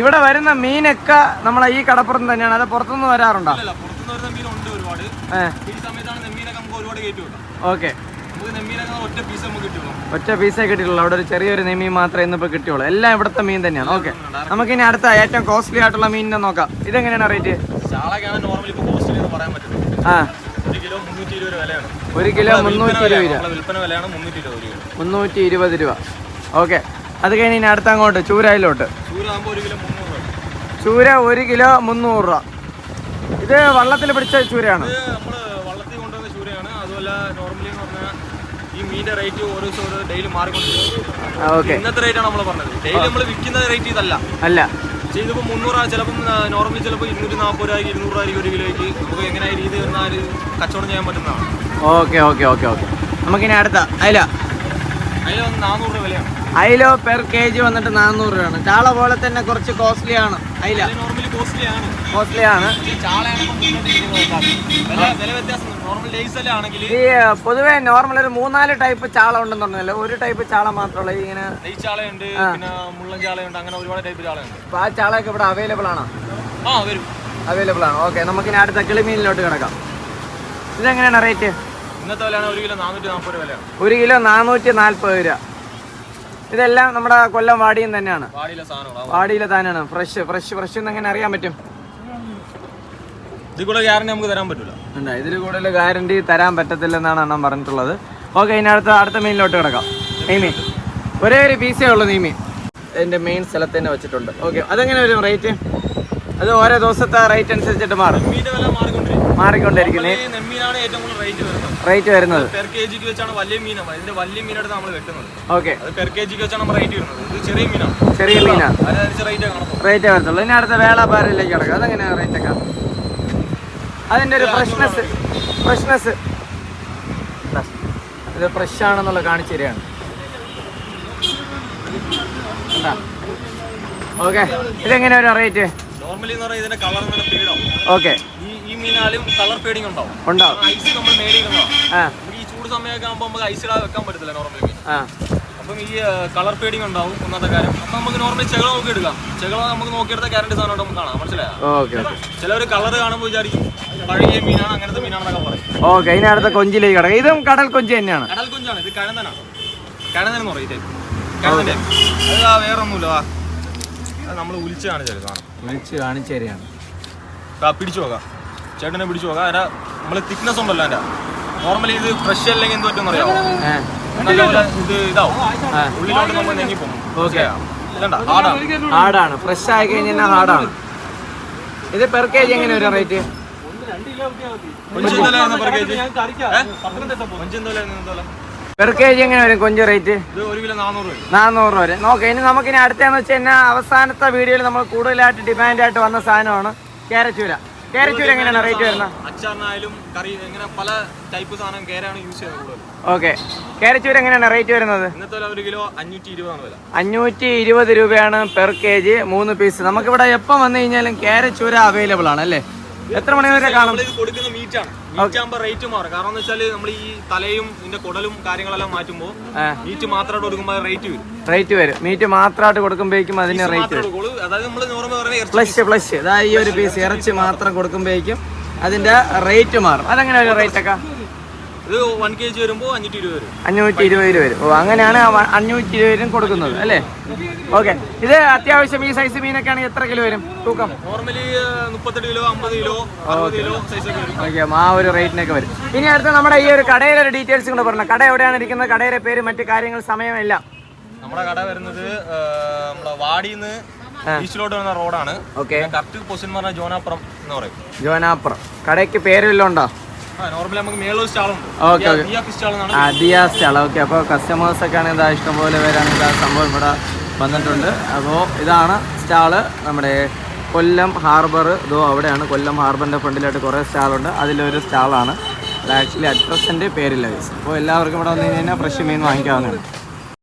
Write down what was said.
ഇവിടെ വരുന്ന മീനൊക്കെ നമ്മളെ ഈ കടപ്പുറത്ത് തന്നെയാണ്. അത് പുറത്തുനിന്ന് വരാറുണ്ടോ? നമുക്ക് ഓക്കെ. നമുക്ക് ഒറ്റ പീസ് നമുക്ക് കിട്ടിയുള്ളൂ അവിടെ ഒരു ചെറിയൊരു നെമീൻ മാത്രമേ ഇന്നിപ്പോൾ കിട്ടിയുള്ളൂ. എല്ലാം ഇവിടുത്തെ മീൻ തന്നെയാണ്. ഓക്കെ. നമുക്കിനി അടുത്ത ഏറ്റവും കോസ്റ്റ്ലി ആയിട്ടുള്ള മീനിനെ നോക്കാം. ഇതെങ്ങനെയാണ് റേറ്റ് ആ. ഒരു കിലോ മുന്നൂറ്റി ഇരുപത് രൂപ മുന്നൂറ്റി ഇരുപത് രൂപ. ഓക്കെ. അത് കഴിഞ്ഞ് ഇനി അടുത്ത അങ്ങോട്ട് ചൂരയിലോട്ട്. ചൂര ഒരു കിലോ മുന്നൂറ് രൂപ. ഇത് വള്ളത്തിൽ പിടിച്ച ചൂരയാണ്? വള്ളത്തിൽ കൊണ്ടുവന്ന ചൂരയാണ്. അതുപോലെ നോർമലി ഈ മീനിന്റെ റേറ്റ് ഓരോ ദിവസം ഓരോ ഡെയിലി മാറിക്കൊണ്ടിരിക്കും ഓക്കെ ഇന്നത്തെ റേറ്റ് ആണ് നമ്മൾ പറഞ്ഞത്. ഡെയിലി നമ്മൾ വിൽക്കുന്ന റേറ്റ് ഇതല്ല. അല്ല. പക്ഷേ ഇതിപ്പോൾ മുന്നൂറ് ചിലപ്പം നോർമലി ചിലപ്പോൾ ഇരുന്നൂറ്റി നാൽപ്പത് രൂപയ്ക്ക് ഇരുന്നൂറ് രൂപയ്ക്ക് ഒരു കിലോയ്ക്ക് നമുക്ക് എങ്ങനെ രീതി വന്നാൽ കച്ചവടം ചെയ്യാൻ പറ്റുന്നതാണ്. Okay okay okay okay. നമുക്കിനി അടുത്ത അയില അതിൽ വന്ന് നാനൂറ് രൂപ വിലയാണ് അയിലോ പെർ കെ ജി വന്നിട്ട് നാനൂറ് രൂപയാണ് ചാള പോലെ തന്നെ കുറച്ച് കോസ്റ്റ്ലി ആണ് അയില കോസ്റ്റ്ലി ആണ് ഈ പൊതുവെ നോർമൽ ഒരു മൂന്നാൽ ടൈപ്പ് ചാള ഉണ്ടെന്നുണ്ടല്ലോ ഒരു ടൈപ്പ് ചാള മാത്രമുള്ള ഈ ഇങ്ങനെ നെയ് ചാളയുണ്ട് പിന്നെ മുള്ളൻ ചാളയുണ്ട് അങ്ങനെ ഒരുപാട് ടൈപ്പ് ചാളയുണ്ട്. അപ്പൊ ആ ചാളയൊക്കെ ഇവിടെ അവൈലബിൾ ആണോ? അവൈലബിൾ ആണ്. ഓക്കെ നമുക്ക് ഇനി അടുത്ത കിളിമീനിലോട്ട് കിടക്കാം. ഇതെങ്ങനെയാണ് റേറ്റ് ഇന്നത്തെ വിലയാണ് ഒരു കിലോ നാനൂറ്റി നാൽപ്പത് രൂപ വിലയാണ്. ഒരു കിലോ നാനൂറ്റി നാൽപ്പത് രൂപ. ഇതെല്ലാം നമ്മുടെ കൊല്ലം വാടിയും തന്നെയാണ്. വാടിയിലെ താനാണ് ഫ്രഷ് ഫ്രഷ് ഫ്രഷ് എന്ന് എങ്ങനെ അറിയാൻ പറ്റും? ഇതിൽ കൂടെ ഗ്യാരണ്ടി നമുക്ക് തരാൻ പറ്റില്ല ഉണ്ട്. ഇതിൽ കൂടുതൽ ഗ്യാരണ്ടി തരാൻ പറ്റത്തില്ലെന്നാണ് അണ്ണൻ പറഞ്ഞിട്ടുള്ളത്. ഓക്കെ ഇനി അടുത്ത അടുത്ത മീനിലോട്ട് കിടക്കാം. നെയ്മീൻ ഒരേ ഒരു പീസേ ഉള്ളൂ നെയ്മീൻ എന്റെ മെയിൻ സ്ഥലത്ത് തന്നെ വെച്ചിട്ടുണ്ട്. ഓക്കെ അതെങ്ങനെ വരും റേറ്റ് അത് ഓരോ ദിവസത്തെ റേറ്റ് അനുസരിച്ചിട്ട് മാറും. മാറിക്കൊണ്ടിരിക്കുന്നത് റേറ്റ് വരുന്നത്. റേറ്റ് വരുന്നത്. പെർ കെ ജിക്ക് വെച്ചാണ് വലിയ മീനാണ്. ഇതിന്റെ വലിയ നമ്മൾ വെട്ടുന്നത്. ഓക്കെ അത് പെർ കെ ജിക്ക് വെച്ചാണ് നമ്മൾ റേറ്റ് വരുന്നത്. ഇത് ചെറിയ മീനാണ്. ചെറിയ മീനാണ് റേറ്റ് വരത്തുള്ളൂ. ഇനി അടുത്ത വേളാപാരയിലേക്ക് കിടക്കാം. അതെങ്ങനെയാണ് റേറ്റ് ഒക്കെ? അതിന്റെ ഒരു ഫ്രഷ്നെസ് ഫ്രഷ്നെസ് ഇത് ഫ്രഷ് ആണെന്നുള്ള കാണിച്ചു തരികയാണ്. ഓക്കെ ഇതെങ്ങനെ ഒരു റേറ്റ് നോർമലി എന്ന് പറഞ്ഞാൽ ഇതിന്റെ കളർ നല്ല ഫീഡാവും ഓക്കെ ഈ ഈ മീനാലും കളർ ഫീഡിങ് ഉണ്ടാവും. ഉണ്ടാവും. ഐസ് നമ്മൾ മേടിക്കുന്നതാണ് ആ. നമുക്ക് ഈ ചൂട് സമയമൊക്കെ ആകുമ്പോൾ നമുക്ക് ഐസ് ഇടാതെ വെക്കാൻ പറ്റത്തില്ല നോർമൽ മീൻ ആ. അപ്പം ഈ കളർ ഫീഡിങ് ഉണ്ടാവും ഒന്നാമത്തെ കാര്യം. അപ്പം നമുക്ക് നോർമലി ചെകള നോക്കി എടുക്കാം. ചെകള നമുക്ക് നോക്കിയെടുത്ത ഗ്യാരണ്ടി സാധനം നമുക്ക് കാണാം. മനസ്സിലായോ? ഓക്കെ ഓക്കെ ചിലവർ കളർ കാണുമ്പോൾ വിചാരിക്കും പഴകിയ മീനാണ് അങ്ങനത്തെ മീനാണെന്നൊക്കെ പറയും. ഓക്കെ ഇനി അടുത്ത കൊഞ്ചിലേക്ക് കിടക്കാം. ഇതും കടൽ കൊഞ്ച് തന്നെയാണ്. കടൽ കൊഞ്ചാണ്. ഇത് കഴന്തനാണ്. കഴന്തനെന്ന് പറയും ഇത് കഴന്തന്റെ. അത് ആ നമ്മൾ ഉലിച്ച് കാണിച്ചത് സാധനം. വിളിച്ച് കാണിച്ചു തരികയാണ് ആ പിടിച്ചു പോകാം ചേട്ടനെ പിടിച്ചു പോകാം അതിന്റെ നമ്മൾ തിക്നെസ് ഉണ്ടല്ലോ അതിന്റെ നോർമലി ഇത് ഫ്രഷ് അല്ലെങ്കിൽ എന്ത് പറ്റുമെന്ന് അറിയാമോ ഏ. നല്ലപോലെ ഇത് ഇതാവും. ആ. ഉള്ളിലോട്ട് നമ്മൾ ഓക്കെ. ഇതണ്ട ഹാർഡാണ് ഹാർഡാണ് ഫ്രഷ് ആയി കഴിഞ്ഞാൽ ഹാർഡാണ് ഇത് പെർ കെ ജി എങ്ങനെ വരും റേറ്റ് കൊഞ്ചെന്തലായിരുന്നു പെർ കെ ജി കൊഞ്ചെന്തലായിരുന്നു എന്തോല പെർ കെ ജി എങ്ങനെ വരും കൊഞ്ച് റേറ്റ് നാനൂറ് രൂപ വരെ. നോക്കാം ഇനി നമുക്കിനി അടുത്തതെന്ന് വെച്ച് കഴിഞ്ഞാൽ അവസാനത്തെ വീഡിയോയിൽ നമ്മൾ കൂടുതലായിട്ട് ഡിമാൻഡായിട്ട് വന്ന സാധനമാണ് കേരച്ചൂര. കേരച്ചൂര എങ്ങനെയാണ് റേറ്റ് വരുന്നത്? അച്ചാറിനായാലും കറി ഇങ്ങനെ പല ടൈപ്പ് സാധനം കേരാണ് യൂസ് ചെയ്യുന്നത് ഓക്കെ കേരച്ചൂര എങ്ങനെയാണ് റേറ്റ് വരുന്നത്? ഇന്നത്തെ വില ഒരു കിലോ അഞ്ഞൂറ്റി ഇരുപതാണ് വില. അഞ്ഞൂറ്റി ഇരുപത് രൂപയാണ് പെർ കെ ജി മൂന്ന് പീസ് നമുക്കിവിടെ എപ്പം വന്നു കഴിഞ്ഞാലും കേരച്ചൂര അവൈലബിൾ ആണ് അല്ലേ? എത്ര മണി വരെ കാണും? നമ്മളിത് കൊടുക്കുന്ന മീറ്റാണ്. മീറ്റ് ആകുമ്പോൾ റേറ്റ് മാറും. കാരണം എന്ന് വെച്ചാൽ നമ്മൾ ഈ തലയും ഇതിന്റെ കുടലും കാര്യങ്ങളെല്ലാം മാറ്റുമ്പോൾ ആ. മീറ്റ് മാത്രമായിട്ട് കൊടുക്കുമ്പോൾ റേറ്റ് വരും. റേറ്റ് വരും. മീറ്റ് മാത്രമായിട്ട് കൊടുക്കുമ്പോഴേക്കും അതിന് റേറ്റ് പ്ലസ് പ്ലസ് അതായത് നമ്മൾ നോർമൽ ഫ്ലഷ് ഫ്ലഷ് ഇതാ ഈ ഒരു പീസ്. ഇറച്ചി മാത്രം. കൊടുക്കുമ്പോഴേക്കും അതിന്റെ റേറ്റ് മാറും. അതെങ്ങനെ ഒരു റേറ്റ് ഒക്കെ? ഇത് വൺ കെ ജി വരുമ്പോൾ അഞ്ഞൂറ്റി ഇരുപത് വരും. അഞ്ഞൂറ്റി ഇരുപത് രൂപ വരും. ഓ അങ്ങനെയാണ് അഞ്ഞൂറ്റി ഇരുപത് രൂപ കൊടുക്കുന്നത് അല്ലേ? ഓക്കെ. ഇത് അത്യാവശ്യം ഈ സൈസ് മീനൊക്കെ ആണെങ്കിൽ എത്ര കിലോ വരും? തൂക്കം? നോർമലി മുപ്പത്തെട്ട് കിലോ അമ്പത് കിലോ അറുപത് കിലോ സൈസ് ഒക്കെ വരും. ഓക്കെ ആ ഒരു റേറ്റിനൊക്കെ വരും. ഇനി അടുത്ത നമ്മുടെ ഈ ഒരു കടയിലെ ഡീറ്റെയിൽസ് കൂടെ പറഞ്ഞു. കട എവിടെയാണ് ഇരിക്കുന്നത്? കടയുടെ പേര് മറ്റു കാര്യങ്ങൾ സമയമെല്ലാം. നമ്മുടെ കട വരുന്നത് നമ്മുടെ വാടിന്ന് ബീച്ചിലോട്ട് വരുന്ന റോഡാണ്. ഓക്കെ. കറക്റ്റ് പൊസിഷൻ പറഞ്ഞാൽ ജോനാപ്പുറം എന്ന് പറയും. ജോനാപ്പുറം. കടയ്ക്ക് പേരെല്ലാം ഉണ്ടോ? ഓക്കെ ദിയാ സ്റ്റാൾ ഓക്കെ അപ്പോൾ കസ്റ്റമേഴ്സ് ഒക്കെ ആണെങ്കിൽ ഇതാ ഇഷ്ടംപോലെ പേരാണെങ്കിൽ ആ സംഭവം ഇവിടെ വന്നിട്ടുണ്ട്. അപ്പോൾ ഇതാണ് സ്റ്റാൾ. നമ്മുടെ കൊല്ലം ഹാർബർ ഇതോ അവിടെയാണ്. കൊല്ലം ഹാർബറിന്റെ ഫ്രണ്ടിലായിട്ട് കുറേ സ്റ്റാളുണ്ട്. അതിലൊരു സ്റ്റാളാണ്. അത് ആക്ച്വലി അറ്റ് പ്രസന്റ് പേരില്ല അപ്പോൾ എല്ലാവർക്കും ഇവിടെ വന്നു കഴിഞ്ഞാൽ ഫ്രഷ് മീൻ വാങ്ങിക്കാവുന്നതാണ്.